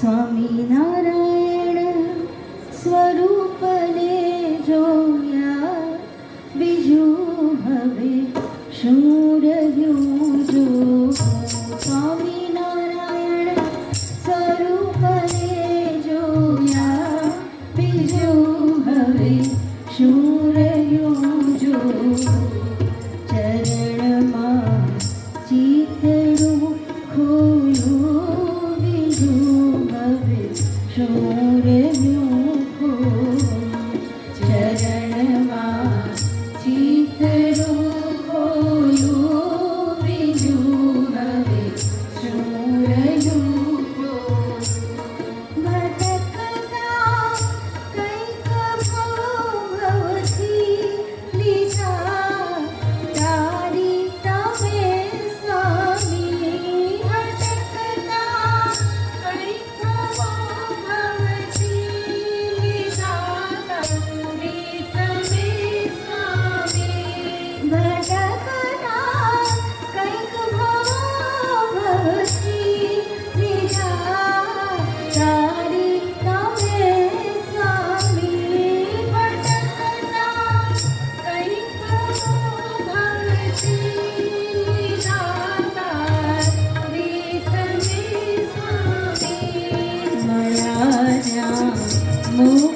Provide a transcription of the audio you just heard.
સ્વામિનારાયણ સ્વરૂપને જોયા. બીજું હવે શું રહ્યું? Amém.